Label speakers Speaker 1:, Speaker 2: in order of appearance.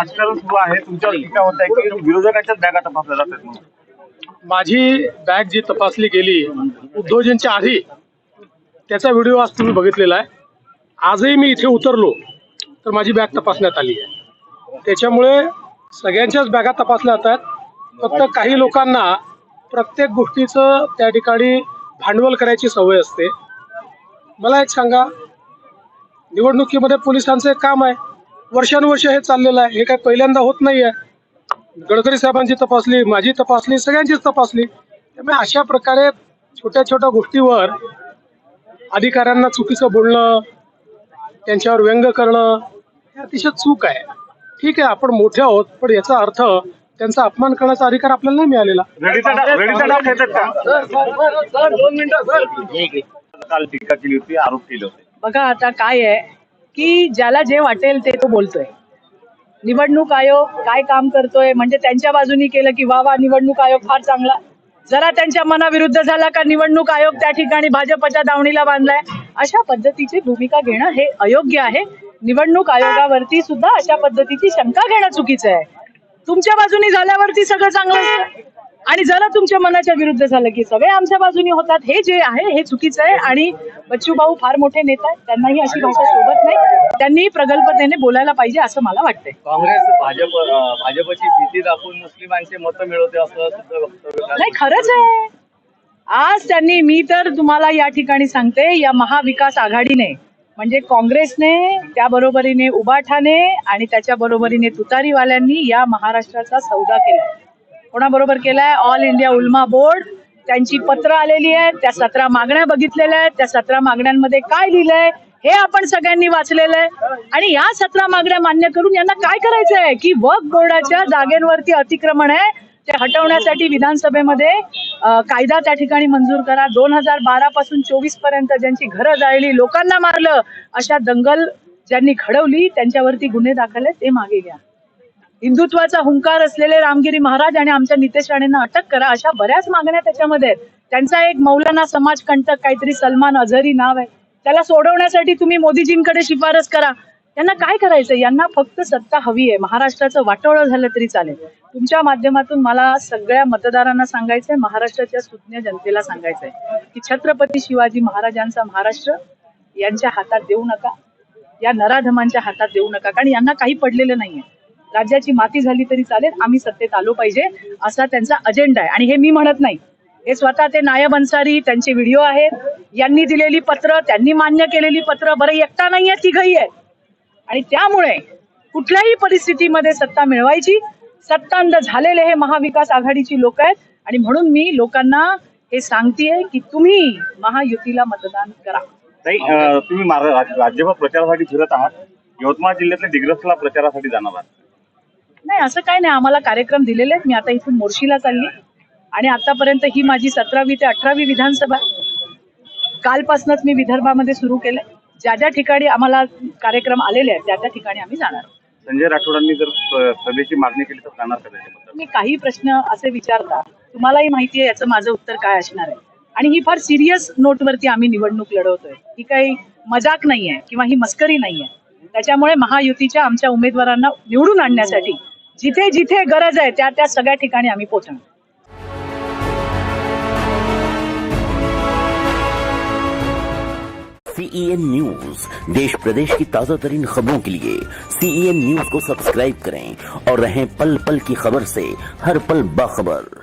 Speaker 1: राजकारण सुरू आहे. तुमच्यावर टीका होत आहे की विरोधकांच्याच बॅगा तपासल्या जातात म्हणून.
Speaker 2: माझी बॅग जी तपासली गेली उद्योजनच्या आधी त्याचा व्हिडिओ आज तुम्ही बघितलेला आहे. आजही मी इथे उतरलो तर माझी बॅग तपासण्यात आली आहे. त्याच्यामुळे सगळ्यांच्याच बॅगा तपासल्या जातात फक्त काही लोकांना प्रत्येक गोष्टीचं त्या ठिकाणी भांडवल करायची सवय असते. मला एक सांगा निवडणुकीमध्ये पोलिसांचं एक काम आहे. वर्षानुवर्ष हे चाललेलं आहे. हे काय पहिल्यांदा होत नाही आहे गडकरी साहेबांची तपासली माझी तपासली सगळ्यांचीच तपासली. त्यामुळे अशा प्रकारे छोट्या छोट्या गोष्टीवर अधिकाऱ्यांना चुकीचं बोलणं त्यांच्यावर व्यंग करणं हे अतिशय चूक आहे. ठीक आहे आपण मोठे आहोत पण याचा अर्थ त्यांचा अपमान करण्याचा अधिकार आपल्याला नाही मिळालेला.
Speaker 1: काल टीका केली होती आरोप केले होते.
Speaker 3: बघा आता काय आहे. की ज्याला जे वाटेल ते तो बोलतोय. निवडणूक आयोग काय काम करतोय म्हणजे त्यांच्या बाजूनी केलं की वा वा निवडणूक आयोग फार चांगला. जरा त्यांच्या मनाविरुद्ध झाला का निवडणूक आयोग त्या ठिकाणी भाजपच्या दावणीला बांधलाय? अशा पद्धतीची भूमिका घेणं हे अयोग्य आहे. निवडणूक आयोगावरती सुद्धा अशा पद्धतीची शंका घेणं चुकीचं आहे. तुमच्या बाजूनी झाल्यावरती सगळं चांगलं आणि जरा तुमच्या मनाच्या विरुद्ध झालं की सगळे आमच्या बाजूनी होतात. हे जे आहे हे चुकीचं आहे आणि बच्चू भाऊ फार मोठे नेता आहेत. त्यांनाही अशी भाषा शोभत नाही. त्यांनी प्रगल्भतेने बोलायला पाहिजे असं मला वाटतंय.
Speaker 4: काँग्रेस भाजप भाजपची भीती दाखवून मुस्लिमांचे मतं मिळवते असं सुद्धा वक्तव्य झालं.
Speaker 3: नाही खरंच आहे. आज त्यांनी मी तर तुम्हाला या ठिकाणी सांगते या महाविकास आघाडीने म्हणजे काँग्रेसने त्या बरोबरीने उबाठाने आणि त्याच्या बरोबरीने तुतारीवाल्यांनी या महाराष्ट्राचा सौदा केलाय कोणाबरोबर केलाय? All India Ulema board. त्यांची पत्र आलेली आहेत. त्या सतरा मागण्या बघितलेल्या आहेत. त्या सतरा मागण्यांमध्ये काय लिहिलंय? हे आपण सगळ्यांनी वाचलेलं आहे. आणि या सतरा मागण्या मान्य करून यांना काय करायचं आहे की वक बोर्डाच्या जागेंवरती अतिक्रमण आहे. ते हटवण्यासाठी विधानसभेमध्ये कायदा त्या ठिकाणी मंजूर करा. दोन हजार बारा पासून चोवीसपर्यंत ज्यांची घरं जाळली लोकांना मारलं अशा दंगल ज्यांनी घडवली त्यांच्यावरती गुन्हे दाखल आहेत ते मागे घ्या. हिंदुत्वाचा हुंकार असलेले रामगिरी महाराज आणि आमच्या नितेश राणेंना अटक करा अशा बऱ्याच मागण्या त्याच्यामध्ये आहेत. त्यांचा एक मौलाना समाज कंटक काहीतरी सलमान अझरी नाव आहे. त्याला सोडवण्यासाठी तुम्ही मोदीजींकडे शिफारस करा. यांना काय करायचं? यांना फक्त सत्ता हवी आहे. महाराष्ट्राचं वाटोळं झालं तरी चालेल. तुमच्या माध्यमातून मला सगळ्या मतदारांना सांगायचंय महाराष्ट्राच्या सुज्ञ जनतेला सांगायचंय की छत्रपती शिवाजी महाराजांचा महाराष्ट्र यांच्या हातात देऊ नका. या नराधमांच्या हातात देऊ नका. कारण यांना काही पडलेलं नाहीये. राज्याची माती झाली तरी चालेल आम्ही सत्तेत आलो पाहिजे असा त्यांचा अजेंडा आहे. आणि हे मी म्हणत नाही. हे स्वतः ते नायब अन्सारी त्यांचे व्हिडिओ आहेत. यांनी दिलेली पत्र त्यांनी मान्य केलेली पत्र बरं एकटा नाहीये तिघही आहे आणि त्यामुळे कुठल्याही परिस्थितीमध्ये सत्ता मिळवायची सत्तांध झालेले हे महाविकास आघाडीची लोक आहेत. आणि म्हणून मी लोकांना हे सांगतेय की तुम्ही महायुतीला मतदान करा.
Speaker 1: तुम्ही राज्यभर प्रचारासाठी फिरत आहात. यवतमाळ जिल्ह्यातल्या दिग्रसला प्रचारासाठी जाणार आहात.
Speaker 3: नाही असं काय नाही. आम्हाला कार्यक्रम दिलेले आहेत. मी आता इथून मोर्शीला चालली. आणि आतापर्यंत ही माझी सतरावी ते अठरावी विधानसभा आहे. कालपासूनच मी विदर्भामध्ये सुरू केलंय ज्या ज्या ठिकाणी आम्हाला कार्यक्रम आलेले आहेत त्या त्या ठिकाणी आम्ही जाणार.
Speaker 1: संजय राठोडांनी जर सभेची मागणी केली तर जाणार
Speaker 3: तुम्ही काही प्रश्न असे विचारता तुम्हालाही माहिती आहे याचं माझं उत्तर काय असणार आहे. आणि ही फार सिरियस नोटवरती आम्ही निवडणूक लढवतोय. ही काही मजाक नाहीये किंवा ही मस्करी नाहीये. त्याच्यामुळे महायुतीच्या आमच्या उमेदवारांना निवडून आणण्यासाठी जिथे जिथे गरज आहे, त्या त्या सगळ्या ठिकाणी आम्ही पोहोचणार.
Speaker 5: सीईएन न्यूज़ देश प्रदेश की ताज़ा तरीन खबरों के लिए सीईएन न्यूज़ को सब्सक्राइब करें और रहें पल पल की खबर से हर पल बाखबर।